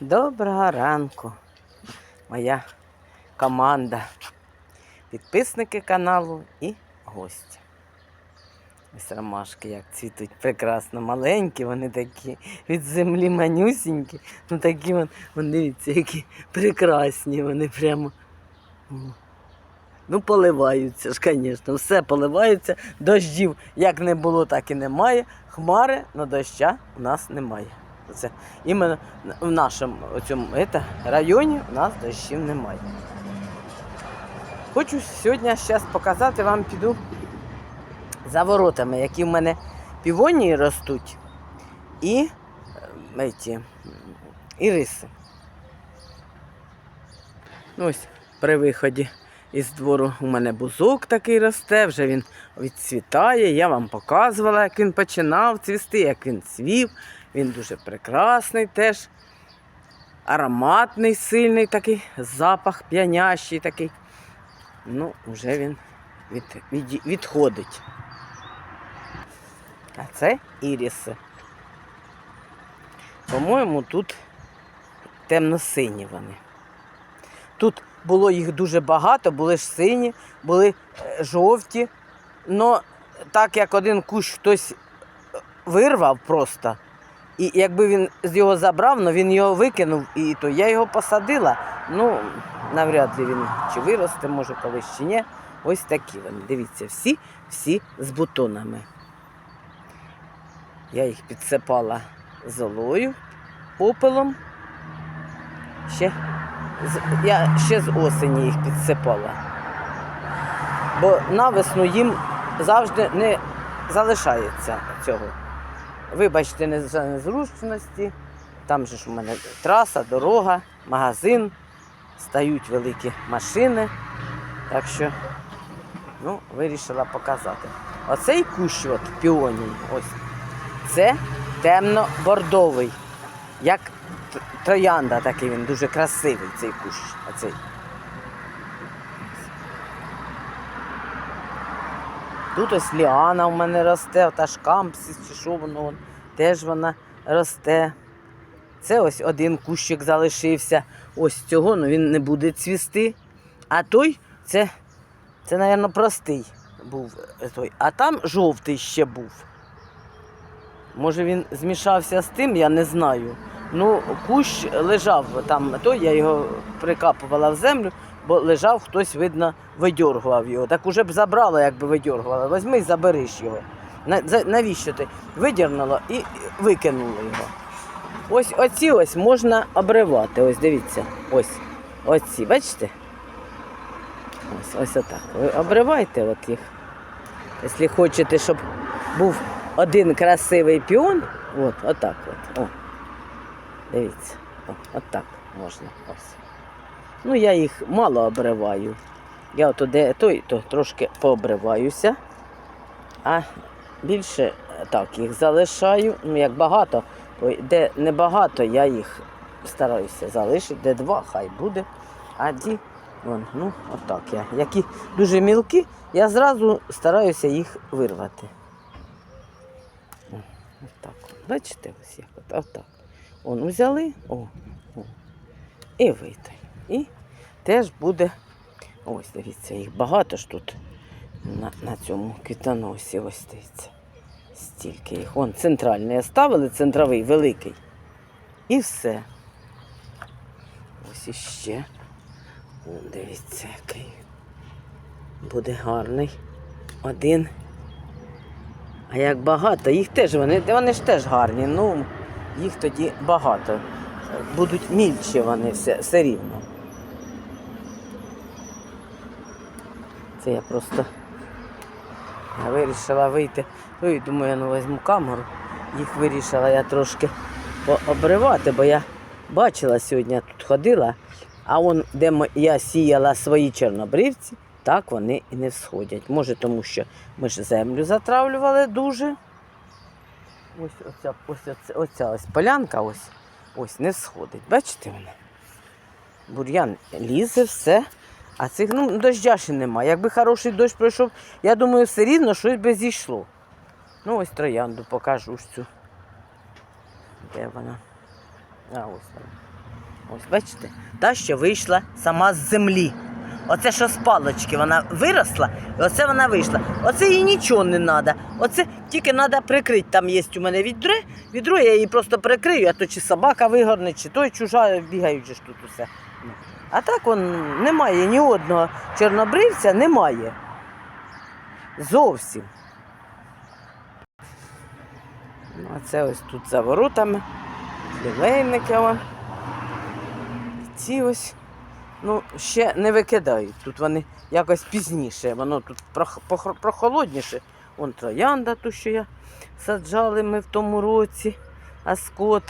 Доброго ранку, моя команда, підписники каналу і гості. Ось ромашки як цвітуть прекрасно, маленькі, вони такі від землі манюсінькі. Ну такі вон, вон дивіться, які прекрасні, вони прямо. Ну, поливаються ж, звісно, все поливається. Дощів як не було, так і немає. Хмари, але доща у нас немає. Це іменно в нашому цьому ета, районі у нас дощів немає. Хочу сьогодні зараз показати вам піду за воротами, які в мене півонії ростуть, і е, ці, м, іриси. Ну, ось при виході із двору у мене бузок такий росте, вже він відцвітає. Я вам показувала, як він починав цвісти, як він цвів. Він дуже прекрасний теж. Ароматний, сильний такий, запах п'янящий такий. Ну, вже він від, від, відходить. А це іріси. По-моєму, тут темно-сині вони. Тут було їх дуже багато, були ж сині, були е, жовті. Но так як один кущ хтось е, вирвав просто, і якби він його забрав, но він його викинув, і то я його посадила. Ну, навряд ли він чи виросте, може колись чи ні. Ось такі вони. Дивіться, всі, всі з бутонами. Я їх підсипала золою, попелом. Ще, я ще з осені їх підсипала. Бо навесну їм завжди не залишається цього. Вибачте, не за незручності. Там же ж у мене траса, дорога, магазин, стають великі машини. Так що, ну, вирішила показати. Оцей кущ, от, піоній, ось, це темно-бордовий. Як троянда такий він, дуже красивий цей кущ. Оцей. Тут ось ліана у мене росте, ота ж кампсис, чи що воно, вон, теж вона росте. Це ось один кущик залишився. Ось цього, ну він не буде цвісти. А той, це, це, мабуть, простий був е, той. А там жовтий ще був. Може він змішався з тим, я не знаю. Ну, кущ лежав там, той, я його прикапувала в землю, бо лежав хтось, видно, видьоргував його. Так уже б забрала, якби видьоргувала. Візьми і забереш його. Навіщо ти? Видірнула і викинула його. Ось оці ось можна обривати. Ось дивіться. Ось. Оці, бачите? Ось, ось отак. Ви обривайте от їх. Якщо хочете, щоб був один красивий піон, от, отак от. О. Дивіться. О, отак можна. Ось. Ну, я їх мало обриваю. Я от де той, то трошки пообриваюся, а більше е, так їх залишаю. Ну, як багато, то де небагато, я їх стараюся залишити, де два, хай буде. А ді, вон, ну, отак я. Які дуже мілкі, я зразу стараюся їх вирвати. Отак. Бачите, ось як от, отак. Он взяли, о, о, і вийти. І теж буде. Ось, дивіться, їх багато ж тут на, на цьому квітоносі. Ось дивіться. Стільки їх. Вон центральний ставили, центровий, великий. І все. Ось іще. Вон, дивіться, який. Буде гарний. Один. А як багато, їх теж вони, вони ж теж гарні. Ну, їх тоді багато. Будуть мільчі вони все, все рівно. Це я просто я вирішила вийти. Ну і думаю, ну візьму камеру. Їх вирішила я трошки пообривати, бо я бачила сьогодні, тут ходила, а он, де я сіяла свої чорнобривці, так вони і не всходять. Може, тому що ми ж землю затравлювали дуже. Ось оця, ось оця, оця ось полянка ось, ось не всходить. Бачите вона? Бур'ян лізе, все. А цих ну, дождя ще немає. Якби хороший дощ пройшов, я думаю, все рівно щось би зійшло. Ну, ось троянду покажу ж цю. Де вона? А ось вона. Ось, бачите, та, що вийшла сама з землі. Оце що з палочки вона виросла, і оце вона вийшла. Оце їй нічого не треба. Оце тільки треба прикрити. Там є у мене відро, відро, я її просто прикрию, а то чи собака вигорне, чи той чужа, бігають же ж тут усе. А так он немає ні одного чорнобривця, немає. Зовсім. Ну, а це ось тут за воротами, лілейники. Ці ось, ну, ще не викидають. Тут вони якось пізніше, воно тут прохолодніше. Вон троянда, ту, що я саджали ми в тому році, аскот.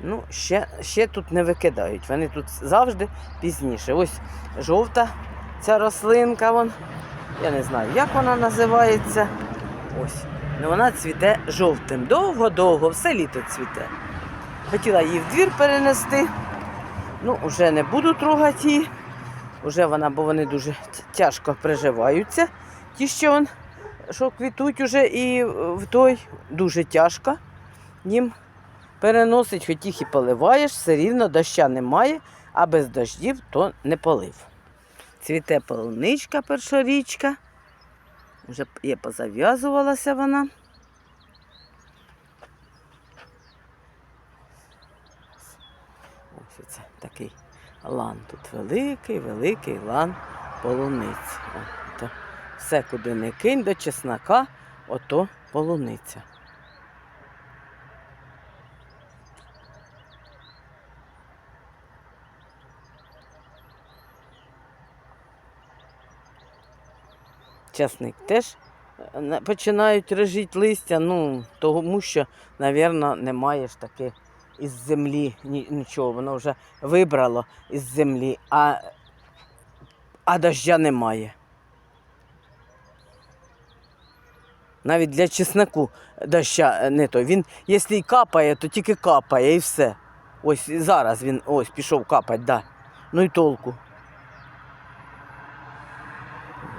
Ну, ще, ще тут не викидають. Вони тут завжди пізніше. Ось жовта ця рослинка, вон. я не знаю, як вона називається. Ось. Ну, вона цвіте жовтим. Довго-довго, все літо цвіте. Хотіла її в двір перенести. Ну, вже не буду трогати її. Уже вона, бо вони дуже тяжко приживаються. Ті, що, он, що квітуть уже і в той дуже тяжко їм переносить, хоч їх і поливаєш, все рівно доща немає, а без дощів то не полив. Цвіте полуничка першорічка. Вже є позав'язувалася вона. Ось це такий лан. Тут великий, великий лан полуниць. Все, куди не кинь до чеснока, ото полуниця. Часник теж е, починають режити листя, ну, тому що, мабуть, немає ж таки із землі нічого, воно вже вибрало із землі, а, а дождя немає. Навіть для чесноку доща е, не то. Він, якщо й капає, то тільки капає і все. Ось зараз він ось пішов капати, да. Ну і толку.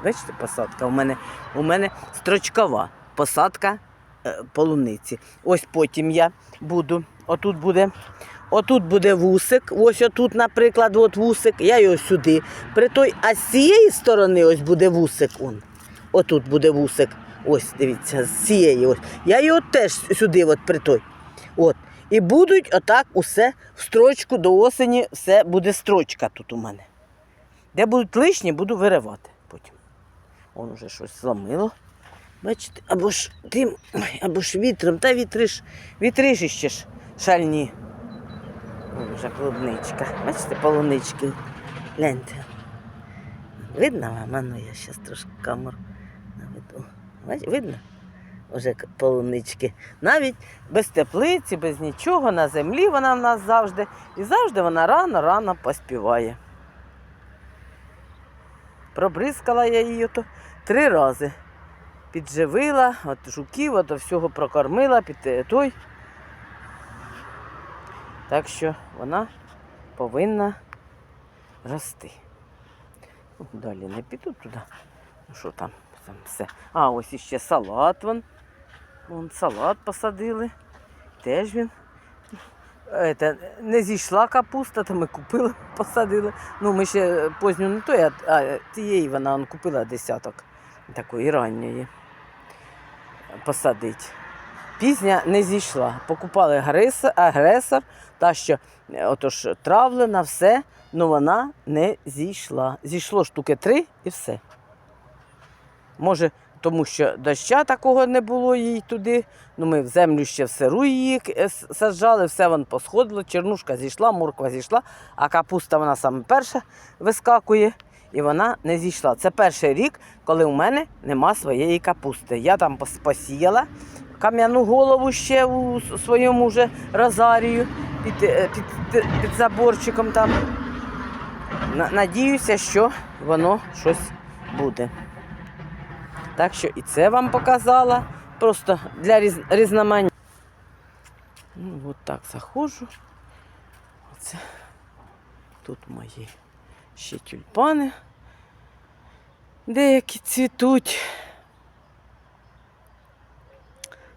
Бачите, посадка у мене, у мене строчкова посадка е, полуниці. Ось потім я буду. Отут буде. Отут буде вусик. Ось отут, наприклад, от вусик. Я його сюди. При той, а з цієї сторони ось буде вусик. Он. Отут буде вусик. Ось, дивіться, з цієї ось. Я його теж сюди, от при той. От. І будуть отак усе в строчку до осені, все буде строчка тут у мене. Де будуть лишні, буду виривати. Он уже щось зламило. Бачите, або ж тим, або ж вітром, та вітри ж, ж шальні. Вон вже клубничка. Бачите, полунички. Гляньте. Видно вам? А ну я зараз трошки камеру наведу. Бач, видно? Уже полунички. Навіть без теплиці, без нічого, на землі вона в нас завжди. І завжди вона рано-рано поспіває. Пробризкала я її то три рази. Підживила, от жуків, от всього прокормила, під е, той. Так що вона повинна рости. Ну, Далі не піду туди. Ну, Що там? там все. А, ось іще салат вон. Вон салат посадили. Теж він. Ете, не зійшла капуста, то ми купили, посадили. Ну, ми ще поздню не той, а, тієї вона он, купила десяток такої ранньої посадить. Пізня не зійшла. Покупали агресор, та що е, отож, травлена, все, але вона не зійшла. Зійшло штуки три і все. Може, тому що доща такого не було їй туди. Ну, ми в землю ще в сиру її е, саджали, все вон посходило, чернушка зійшла, морква зійшла, а капуста вона саме перша вискакує, і вона не зійшла. Це перший рік, коли у мене нема своєї капусти. Я там посіяла кам'яну голову ще у своєму вже розарію під, е, під, під, під заборчиком там. Надіюся, що воно щось буде. Так що і це вам показала. Просто для різ... різноманітності. Ну, от так заходжу. Оце. Тут мої ще тюльпани. Деякі цвітуть.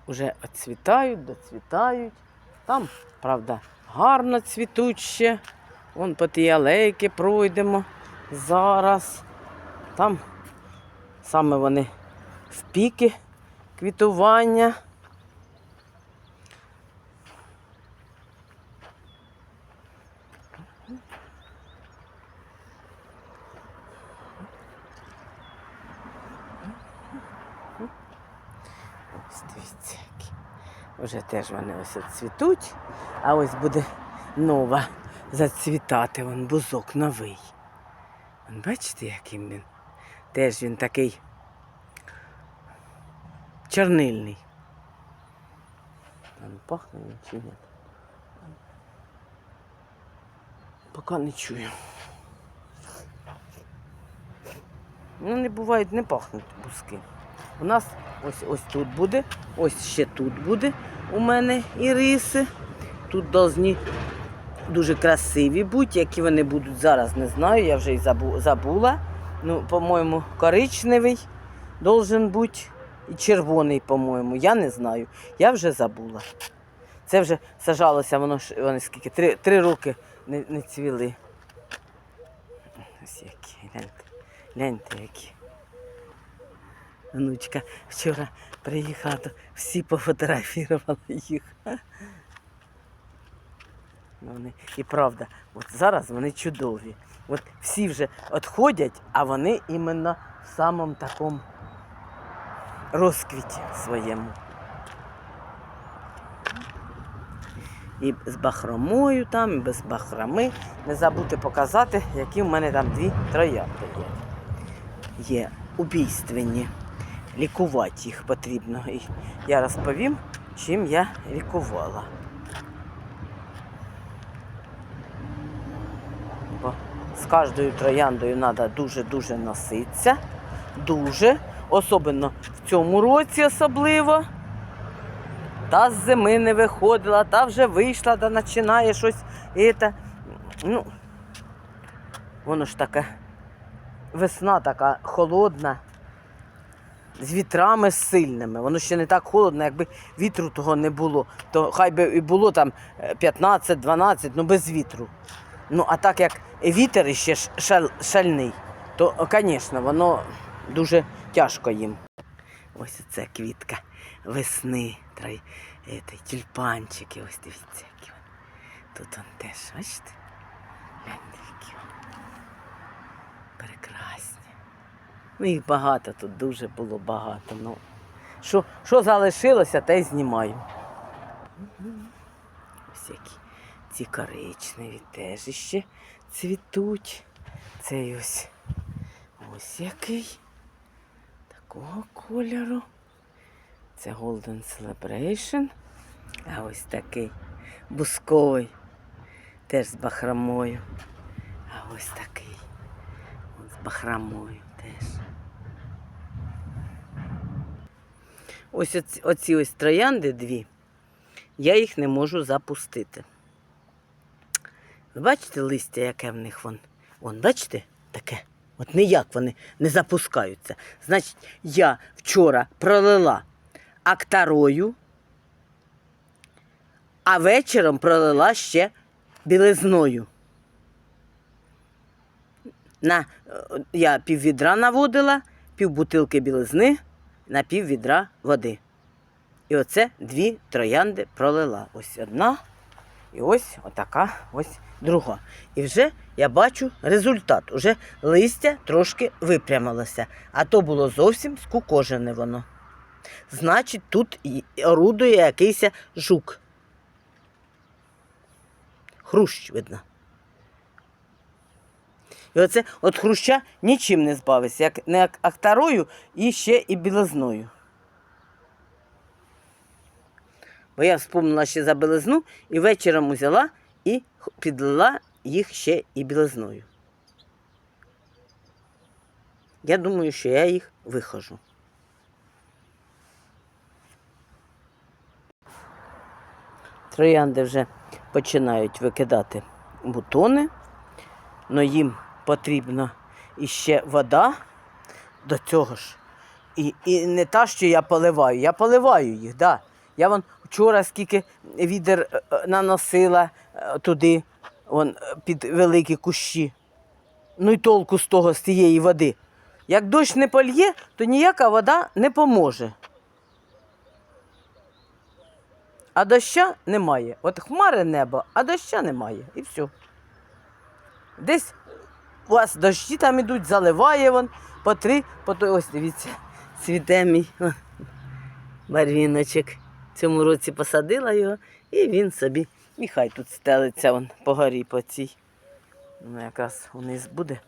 Уже відцвітають, доцвітають. Там, правда, гарно цвітуть ще. Вон по тій алейки пройдемо зараз. Там саме вони в піки квітування. Ось дивіться, які. Вже теж вони ось цвітуть, а ось буде нова зацвітати, вон бузок новий. Вон бачите, яким він? Теж він такий чорнильний. Там пахне він чи ні? Поки не чую. Ну, не бувають, не пахнуть бузки. У нас ось ось тут буде, ось ще тут буде у мене іриси. Тут повинні дуже красиві бути, які вони будуть зараз, не знаю, я вже й забула. Ну, по-моєму, коричневий должен бути і червоний, по-моєму. Я не знаю. Я вже забула. Це вже сажалося, воно вони скільки? Три, три роки не, не цвіли. Ось які, гляньте, гляньте які. Внучка вчора приїхала, всі пофотографували їх. Ну, вони, і правда, от зараз вони чудові. От всі вже відходять, а вони іменно в самому такому розквіті своєму. І з бахромою там, і без бахроми. Не забудьте показати, які в мене там дві троянди є. Є убійственні. Лікувати їх потрібно. І я розповім, чим я лікувала. Бо з кожною трояндою треба дуже-дуже носитися. Дуже. Особливо в цьому році особливо. Та з зими не виходила, та вже вийшла, та починає щось. І це, ну, воно ж таке. Весна така холодна, з вітрами сильними. Воно ще не так холодно, якби вітру того не було. То хай би і було там 15-12, ну без вітру. Ну, а так як вітер шаль, шальний, то, звісно, воно дуже тяжко їм. Ось це квітка весни, трай, ете, тюльпанчики, ось дивіться, які вони. Тут он теж, бачите? Гляньте. Прекрасні. Ну, їх багато тут, дуже було багато. Ну, що, що залишилося, те й знімаю. Ось які ці коричневі теж іще цвітуть. Цей ось ось який. Такого кольору. Це Golden Celebration. А ось такий бусковий. Теж з бахромою. А ось такий. З бахромою теж. Ось оці, оці ось троянди дві. Я їх не можу запустити. Ви бачите листя, яке в них вон? Вон, бачите, таке? От ніяк вони не запускаються. Значить, я вчора пролила актарою, а вечором пролила ще білизною. На, е, я пів відра наводила, пів бутилки білизни на пів відра води. І оце дві троянди пролила. Ось одна і ось отака ось друга. І вже я бачу результат. Уже листя трошки випрямилося, а то було зовсім скукожене воно. Значить, тут орудує якийсь жук. Хрущ, видно. І оце от хруща нічим не збавиться, як не як актарою і ще і білизною. Бо я вспомнила ще за білизну і вечором взяла і підлила їх ще і білизною. Я думаю, що я їх вихожу. Троянди вже починають викидати бутони, але їм потрібна іще вода до цього ж. І, і не та, що я поливаю, я поливаю їх, да. Я вон вчора скільки відер е, е, наносила е, туди вон, під великі кущі. Ну й толку з того, з тієї води. Як дощ не польє, то ніяка вода не поможе. А доща немає. От хмари небо, а доща немає. І все. Десь у вас дощі там ідуть, заливає вон по три, по той, ось дивіться, цвіте мій барвіночок. Цьому році посадила його, і він собі, і хай тут стелиться вон по горі по цій. Ну, якраз вниз буде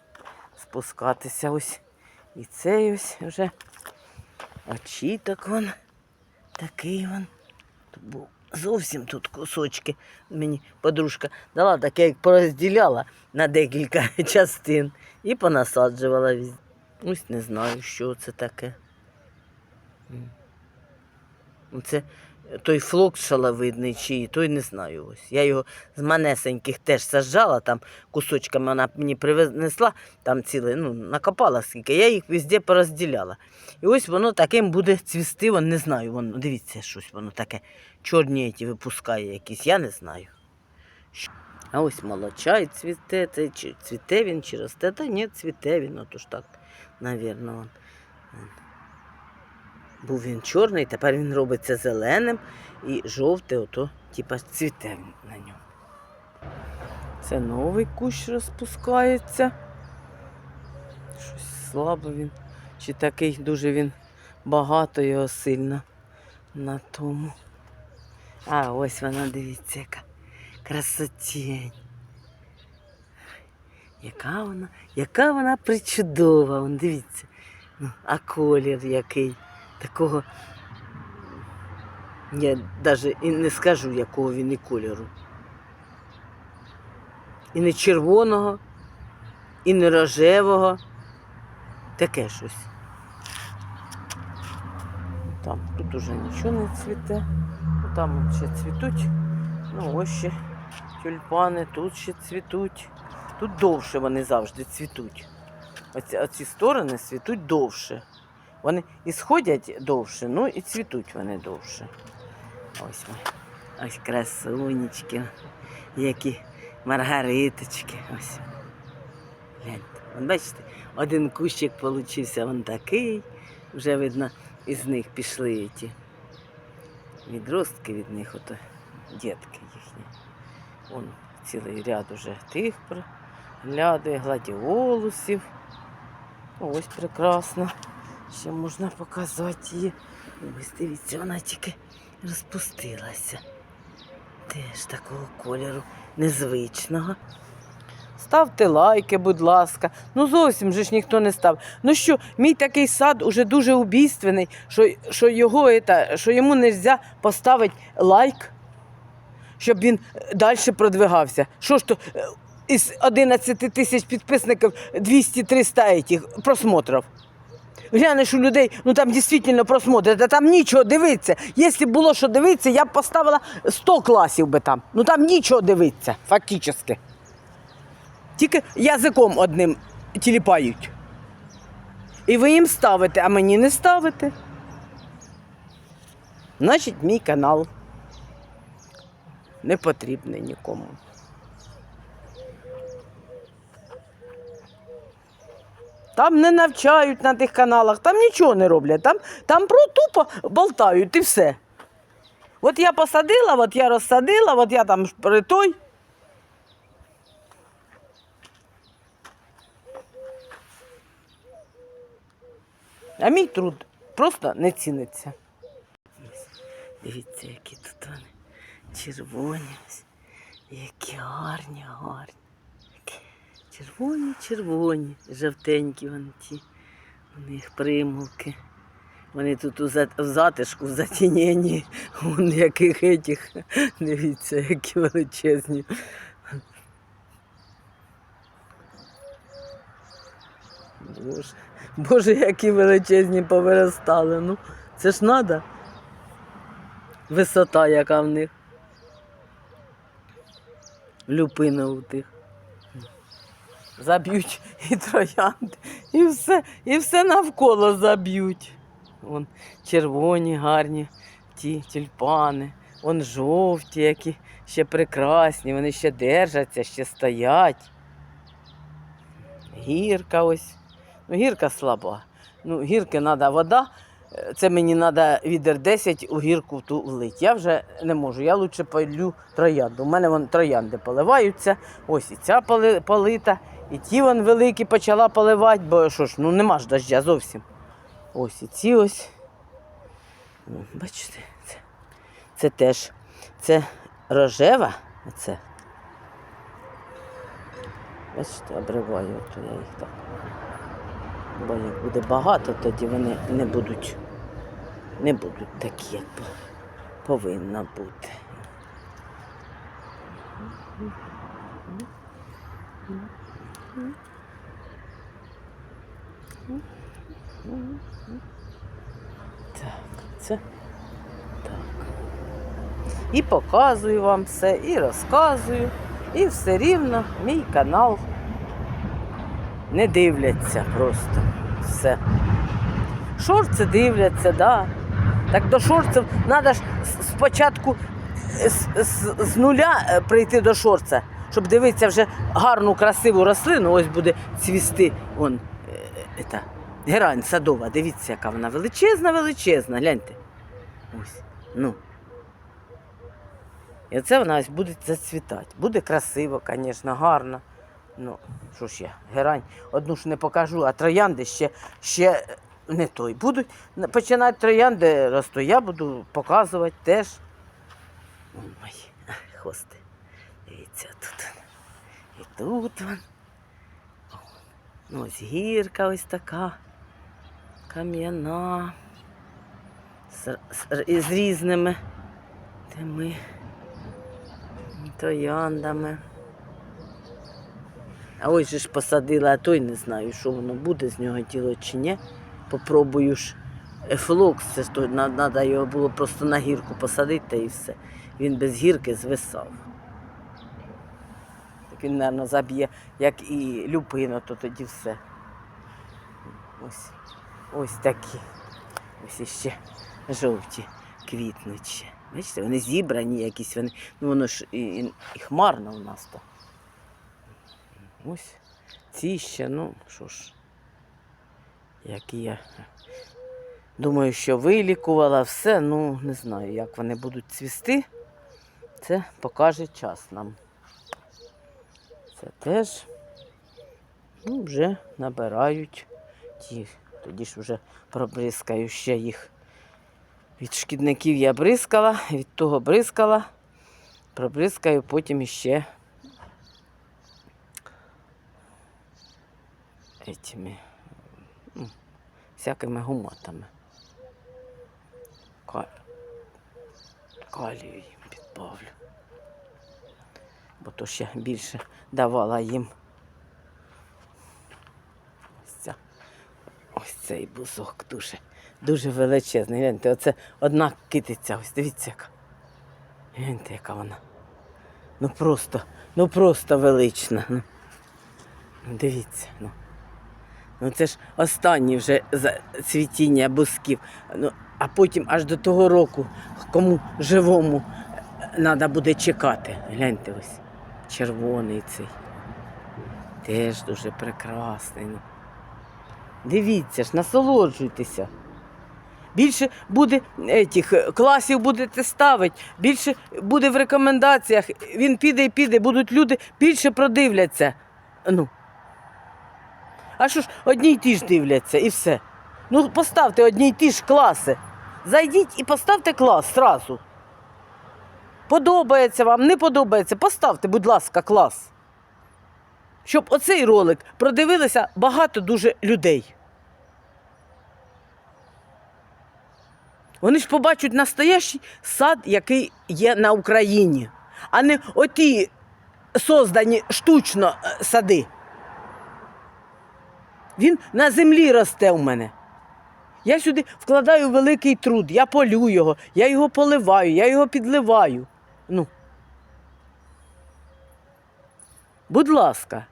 спускатися ось. І цей ось вже очіток вон. Такий вон. Тут був зовсім тут кусочки. Мені подружка дала таке, як порозділяла на декілька частин і понасаджувала. Ось не знаю, що це таке. Це той флокс шаловидний чи той не знаю. Ось. Я його з манесеньких теж саджала, там кусочками вона мені привезла, там ціле, ну, накопала скільки, я їх везде порозділяла. І ось воно таким буде цвісти, вон, не знаю, воно, дивіться, щось воно таке чорні ті випускає якісь, я не знаю. А ось молочай цвіте, це, чи цвіте він чи росте, та ні, цвіте він, отож так, навірно. Був він чорний, тепер він робиться зеленим і жовте, ото, типа, цвіте на ньому. Це новий кущ розпускається. Щось слабо він. Чи такий дуже він багато його сильно на тому. А ось вона, дивіться, яка красотень. Яка вона, яка вона причудова, вон, дивіться. Ну, а колір який. Такого. Я навіть і не скажу, якого він і кольору. І не червоного, і не рожевого. Таке щось. Там тут уже нічого не цвіте. Там ще цвітуть. Ну ось ще тюльпани, тут ще цвітуть. Тут довше вони завжди цвітуть. Оці, оці сторони цвітуть довше. Вони і сходять довше, ну і цвітуть вони довше. Ось ми. Ось красунечки, які маргариточки. Ось. Вон, бачите, один кущик получився вон такий. Вже видно, із них пішли ті відростки від них, ото дітки їхні. Вон цілий ряд уже тих проглядує, гладіолусів. Ось прекрасно. Ще можна показати її. Ось дивіться, вона тільки розпустилася. Теж такого кольору незвичного. Ставте лайки, будь ласка. Ну зовсім же ж ніхто не став. Ну що, мій такий сад уже дуже убійственний, що, що, його, это, що йому не можна поставити лайк, щоб він далі продвигався. Що ж то е, із 11 тисяч підписників 200-300 просмотрів. Глянеш у людей, ну там дійсно просмотри, та там нічого дивиться. Якщо було що дивитися, я б поставила 100 класів би там. Ну там нічого дивиться, фактично. Тільки язиком одним тіліпають. І ви їм ставите, а мені не ставите. Значить, мій канал не потрібний нікому. Там не навчають на тих каналах, там нічого не роблять. Там, там про тупо болтають і все. От я посадила, от я розсадила, от я там при той. А мій труд просто не ціниться. Дивіться, які тут вони червоні, які гарні, гарні. Червоні, червоні, жовтенькі вони ті. У них примулки. Вони тут у затишку, в затіненні, вон яких етіх. Дивіться, які величезні. Боже, Боже, які величезні повиростали. Ну, це ж треба. Висота, яка в них. Люпина у тих. Заб'ють і троянди, і все, і все навколо заб'ють. Вон червоні, гарні ті тюльпани, вон жовті, які ще прекрасні, вони ще держаться, ще стоять. Гірка ось. Ну, гірка слаба. Ну, гірки треба вода. Це мені треба відер 10 у гірку ту влить. Я вже не можу. Я лучше полю троянду. У мене вон троянди поливаються. Ось і ця поли- полита, і ті вон великі почала поливати, бо що ж, ну нема ж дождя зовсім. Ось і ці ось. Бачите, це, це теж це рожева. Оце. Бачите, обриваю, то я їх так. Бо як буде багато, тоді вони не будуть, не будуть такі, як по- повинно бути. Так, це так. І показую вам все, і розказую, і все рівно мій канал не дивляться просто все. Шорти дивляться, да. Так до шорців треба ж спочатку з, з, з нуля е, прийти до шорца, щоб дивитися вже гарну, красиву рослину, ось буде цвісти. Вон, е, е, герань садова, дивіться, яка вона величезна, величезна, гляньте. Ось. Ну. І оце вона ось буде зацвітати. Буде красиво, звісно, гарно. Ну, що ж я, герань, одну ж не покажу, а троянди ще, ще не той. Будуть на- починати троянди рости, я буду показувати теж. О, мої хвости. Дивіться, тут. І тут вон. Ну, ось гірка ось така. Кам'яна. З, з, із різними тими трояндами. А ось же ж посадила, а той не знаю, що воно буде з нього діло чи ні. Попробую ж ефлокс, це треба його було просто на гірку посадити і все. Він без гірки звисав. Він, мабуть, заб'є, як і люпину, то тоді все. Ось, ось такі. Ось іще жовті квітнуть ще. Бачите, вони зібрані якісь, вони, ну воно ж і, і, і хмарно у нас то. Ось ці ще, ну що ж, які я думаю, що вилікувала все, ну не знаю, як вони будуть цвісти. Це покаже час нам. Це теж ну, вже набирають ті. Тоді ж вже пробризкаю ще їх. Від шкідників я бризкала, від того бризкала, пробризкаю потім іще этими ну, всякими гуматами. Калію їм підбавлю. Бо то ще більше давала їм. Ось, ця, ось цей бузок дуже, дуже величезний. Гляньте, оце одна китиця, ось дивіться яка. Гляньте, яка вона. Ну просто, ну просто велична. Ну. Дивіться, ну. Ну це ж останні вже цвітіння бусків. Ну, а потім аж до того року, кому живому треба буде чекати. Гляньте ось. Червоний цей. Теж дуже прекрасний. Ну. Дивіться ж, насолоджуйтеся. Більше буде етих, класів будете ставити, більше буде в рекомендаціях. Він піде і піде, будуть люди більше продивляться. Ну, а що ж, одні й ті ж дивляться і все. Ну, поставте одні й ті ж класи. Зайдіть і поставте клас зразу. Подобається вам, не подобається, поставте, будь ласка, клас. Щоб оцей ролик продивилося багато дуже людей. Вони ж побачать настоящий сад, який є на Україні, а не оті создані штучно е, сади. Він на землі росте у мене. Я сюди вкладаю великий труд, я полю його, я його поливаю, я його підливаю. Ну. Будь ласка.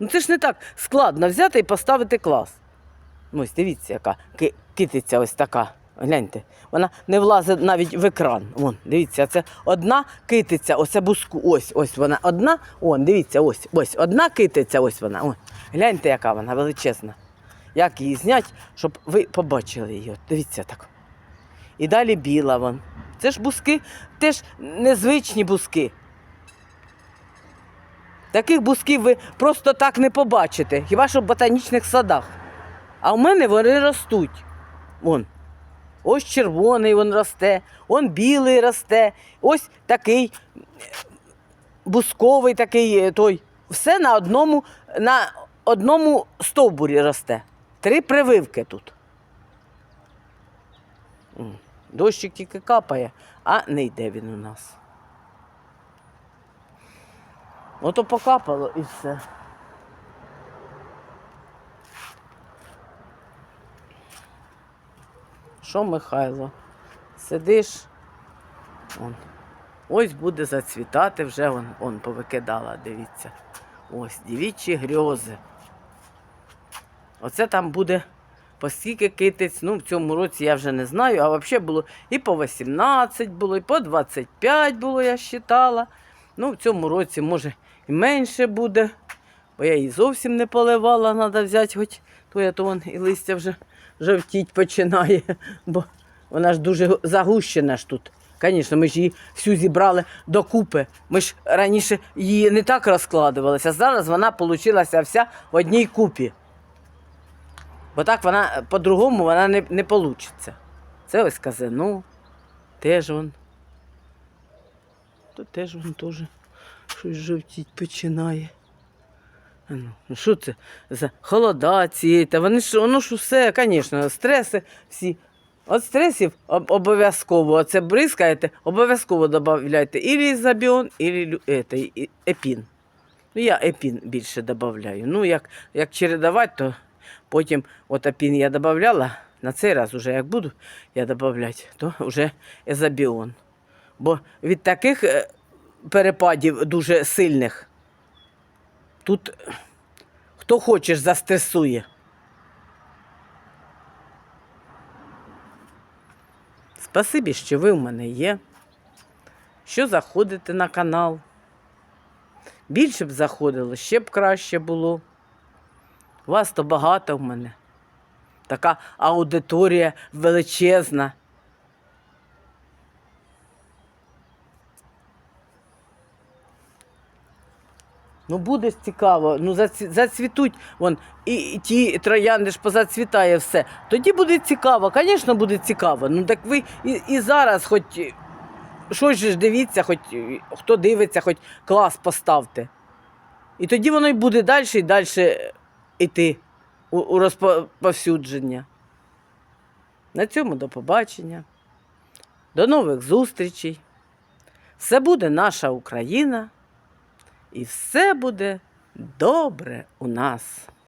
Ну це ж не так складно взяти і поставити клас. Ну, Ось дивіться, яка китиця ось така. Гляньте, вона не влазить навіть в екран. Вон, дивіться, це одна китиця, оце буску. Ось, ось вона одна. Вон, дивіться, ось, ось одна китиця, ось вона. Ось. Гляньте, яка вона величезна. Як її зняти, щоб ви побачили її. Дивіться так. І далі біла вон. Це ж буски, теж незвичні буски. Таких бусків ви просто так не побачите, хіба що в ботанічних садах. А в мене вони ростуть. Вон. Ось червоний він росте, он білий росте, ось такий бусковий такий е, той. Все на одному, на одному стовбурі росте. Три прививки тут. Дощик тільки капає, а не йде він у нас. Ото покапало і все. Що, Михайло? Сидиш? Он. Ось буде зацвітати вже он, он повикидала, дивіться. Ось, дівічі грьози. Оце там буде по скільки китиць. Ну, в цьому році я вже не знаю, а взагалі було і по 18 було, і по 25 було, я считала. Ну, в цьому році, може, і менше буде, бо я її зовсім не поливала, треба взяти, хоч то я то вон і листя вже жовтіть починає, бо вона ж дуже загущена ж тут. Звісно, ми ж її всю зібрали докупи. Ми ж раніше її не так розкладувалися, зараз вона вийшла вся в одній купі. Бо так вона по-другому вона не, не вийде. Це ось казино, теж вон. Тут теж вон теж щось жовтіть починає. Ну, ну що це за холода ці, та вони ж, воно ж усе, звісно, стреси всі. От стресів обов'язково, оце бризкаєте, обов'язково додавайте і різабіон, і і епін. Ну, я епін більше додаю. Ну, як, як чередувати, то потім от епін я додавала, на цей раз уже як буду я додавати, то вже езобіон. Бо від таких е, перепадів дуже сильних тут хто хочеш застресує. Спасибі, що ви в мене є, що заходите на канал. Більше б заходило, ще б краще було. Вас то багато в мене. Така аудиторія величезна. Ну буде цікаво, ну зацвітуть вон, і, і ті троянди ж позацвітає все. Тоді буде цікаво, звісно, буде цікаво. Ну так ви і, і зараз хоч щось ж дивіться, хоч хто дивиться, хоч клас поставте. І тоді воно й буде далі і далі йти у, у розповсюдження. На цьому до побачення. До нових зустрічей. Все буде наша Україна. І все буде добре у нас.